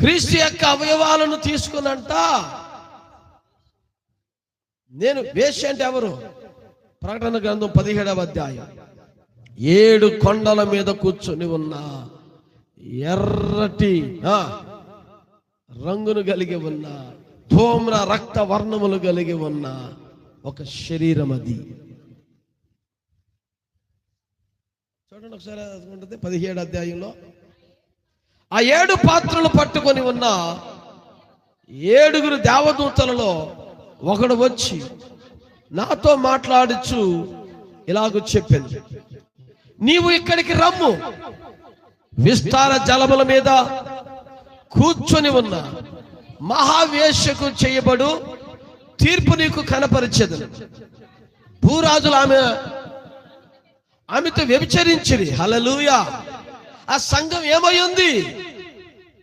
క్రీస్తు యొక్క అవయవాలను తీసుకునంట నేను వేశ్య అంటే ఎవరు? ప్రకటన గ్రంథం పదిహేడవ అధ్యాయం. ఏడు కొండల మీద కూర్చొని ఉన్న ఎర్రటి రంగును కలిగి ఉన్న ధూమ్ర రక్త వర్ణములు కలిగి ఉన్న ఒక శరీరం అది. చూడండి ఒకసారి ఉంటుంది? పదిహేడు అధ్యాయంలో. ఆ ఏడు పాత్రలు పట్టుకొని ఉన్న ఏడుగురు దేవదూతలలో ఒకడు వచ్చి నాతో మాట్లాడుచు ఇలాగ చెప్పింది. నీవు ఇక్కడికి రమ్ము. విస్తార జలముల మీద కూర్చొని ఉన్న మహావేశ్యకు చేయబడు తీర్పు నీకు కనపరిచేది. భూరాజులు ఆమె ఆమెతో వ్యభిచరించిరి. హలలుయా ఆ సంఘం ఏమై ఉంది?